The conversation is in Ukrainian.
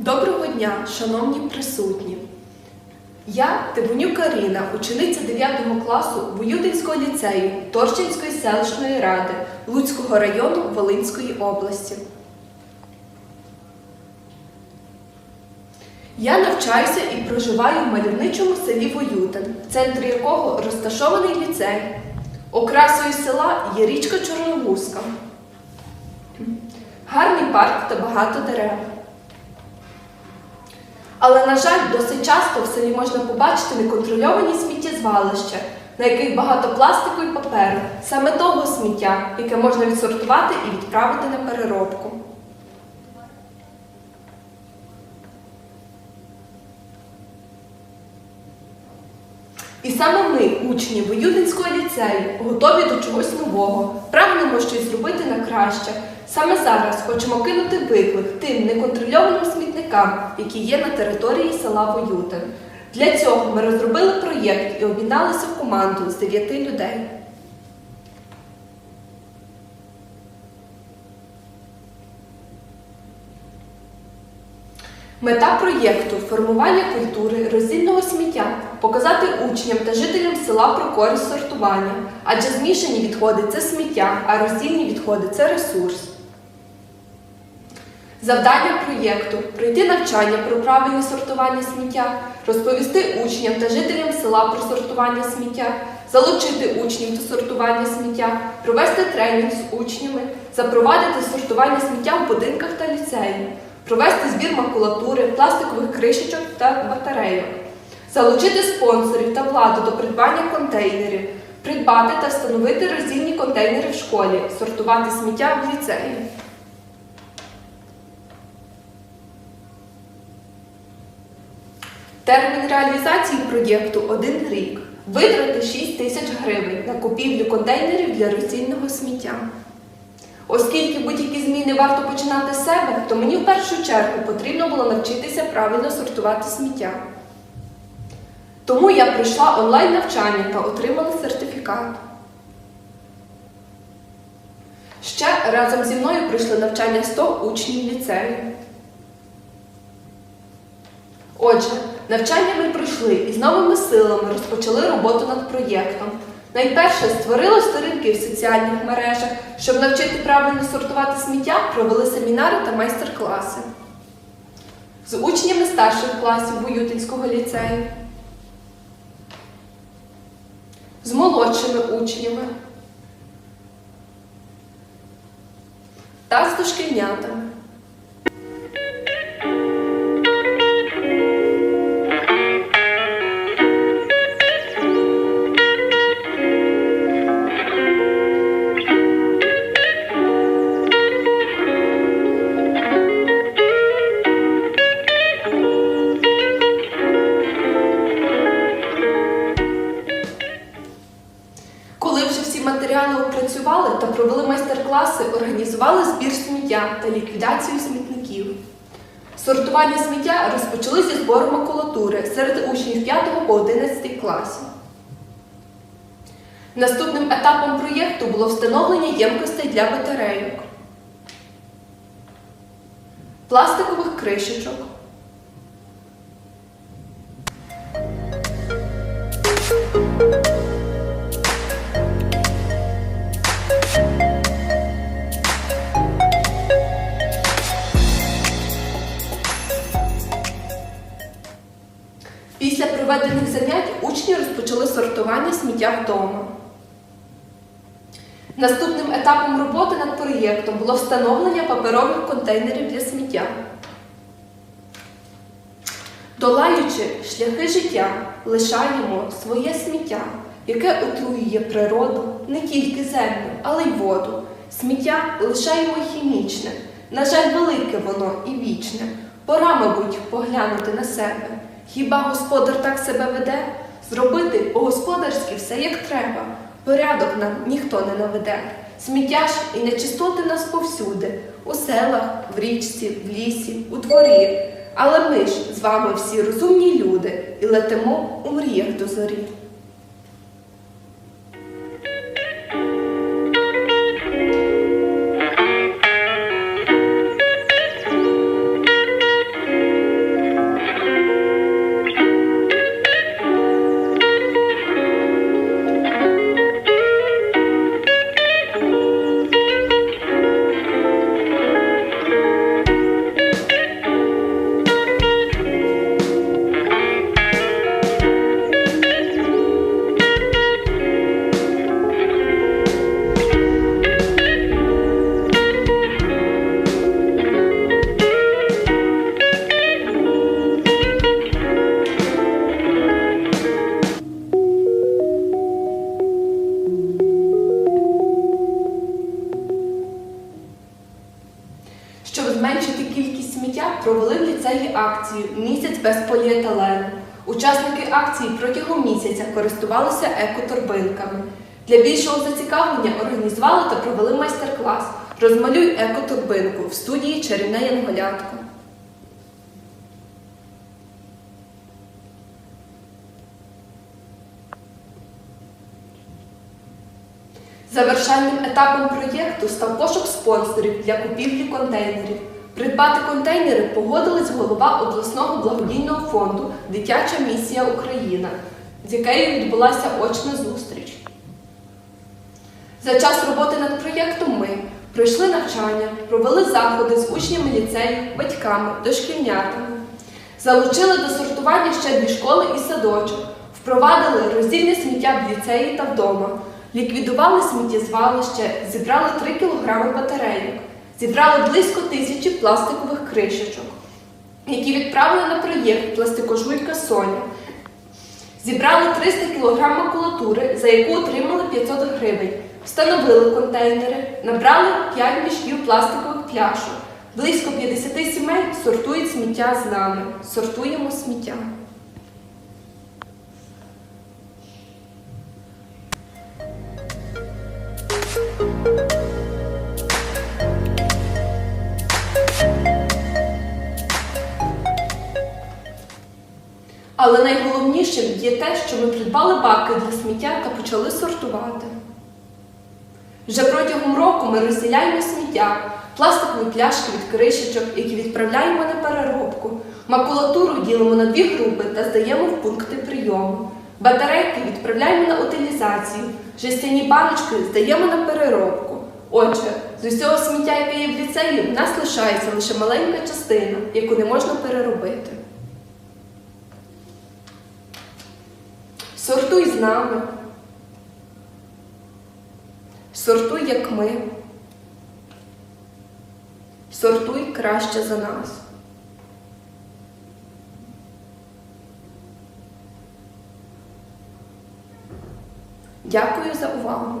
Доброго дня, шановні присутні. Я Тивонюк Каріна, учениця 9 класу Воютинського ліцею Торчинської селищної ради Луцького району Волинської області. Я навчаюся і проживаю в мальовничому селі Воютин, в центрі якого розташований ліцей. Окрасою села є річка Чорновузька, гарний парк та багато дерев. Але, на жаль, досить часто в селі можна побачити неконтрольовані сміттєзвалища, на яких багато пластику і паперу, саме того сміття, яке можна відсортувати і відправити на переробку. І саме ми, учні Воюдинського ліцею, готові до чогось нового, прагнемо щось зробити на краще. Саме зараз хочемо кинути виклик тим неконтрольованим смітникам, які є на території села Воютин. Для цього ми розробили проєкт і об'єдналися в команду з дев'яти людей. Мета проєкту формування культури роздільного сміття, показати учням та жителям села про користь сортування, адже змішані відходи це сміття, а роздільні відходи це ресурс. Завдання проєкту пройти навчання про правильне сортування сміття, розповісти учням та жителям села про сортування сміття, залучити учнів до сортування сміття, провести тренінг з учнями, запровадити сортування сміття в будинках та ліцеї, провести збір макулатури, пластикових кришечок та батарейок, залучити спонсорів та владу до придбання контейнерів, придбати та встановити роздільні контейнери в школі, сортувати сміття в ліцеї. Термін реалізації проєкту один рік. Витрати 6 тисяч гривень на купівлю контейнерів для роздільного сміття. Оскільки будь-які зміни варто починати з себе, то мені в першу чергу потрібно було навчитися правильно сортувати сміття. Тому я пройшла онлайн навчання та отримала сертифікат. Ще разом зі мною пройшли навчання 100 учнів ліцею. Отже, навчання ми пройшли і з новими силами розпочали роботу над проєктом. Найперше створили сторінки в соціальних мережах, щоб навчити правильно сортувати сміття, провели семінари та майстер-класи. З учнями старших класів Воютинського ліцею, з молодшими учнями та з дошкільнятами. Сміття та ліквідацію смітників. Сортування сміття розпочалися зі збору макулатури серед учнів 5 по 11 класів. Наступним етапом проєкту було встановлення ємкостей для батарейок, пластикових кришечок, Після проведених занять учні розпочали сортування сміття вдома. Наступним етапом роботи над проєктом було встановлення паперових контейнерів для сміття. Долаючи шляхи життя, лишаємо своє сміття, яке отруює природу, не тільки землю, але й воду. Сміття лишаємо хімічне. На жаль, велике воно і вічне. Пора, мабуть, поглянути на себе. Хіба господар так себе веде? Зробити по-господарськи все як треба. Порядок нам ніхто не наведе. Сміття ж і нечистоти нас повсюди, у селах, в річці, в лісі, у дворі. Але ми ж з вами всі розумні люди і летимо у мріях до зорі. Учасники акції протягом місяця користувалися екоторбинками. Для більшого зацікавлення організували та провели майстер-клас Розмалюй екоторбинку в студії Чарівне Янголятко. Завершальним етапом проєкту став пошук спонсорів для купівлі контейнерів. Придбати контейнери погодилась голова обласного благодійного фонду Дитяча місія Україна, з якою відбулася очна зустріч. За час роботи над проєктом ми пройшли навчання, провели заходи з учнями ліцею, батьками, дошкільнятами, залучили до сортування ще дві школи і садочок, впровадили роздільне сміття в ліцеї та вдома, ліквідували сміттєзвалище, зібрали 3 кг батарейок, зібрали близько тисячі пластикових кришечок, які відправили на проєкт Пластикожуйка Соня. Зібрали 300 кг макулатури, за яку отримали 500 гривень. Встановили контейнери, набрали 5 мішків пластикових пляшок. Близько 50 сімей сортують сміття з нами. Сортуємо сміття. Але найголовнішим є те, що ми придбали баки для сміття та почали сортувати. Вже протягом року ми розділяємо сміття, пластикові пляшки від кришечок, які відправляємо на переробку. Макулатуру ділимо на дві групи та здаємо в пункти прийому. Батарейки відправляємо на утилізацію, жестяні баночки здаємо на переробку. Отже, з усього сміття, яке є в ліцеї, в нас лишається лише маленька частина, яку не можна переробити. Сортуй з нами. Сортуй, як ми. Сортуй краще за нас. Дякую за увагу.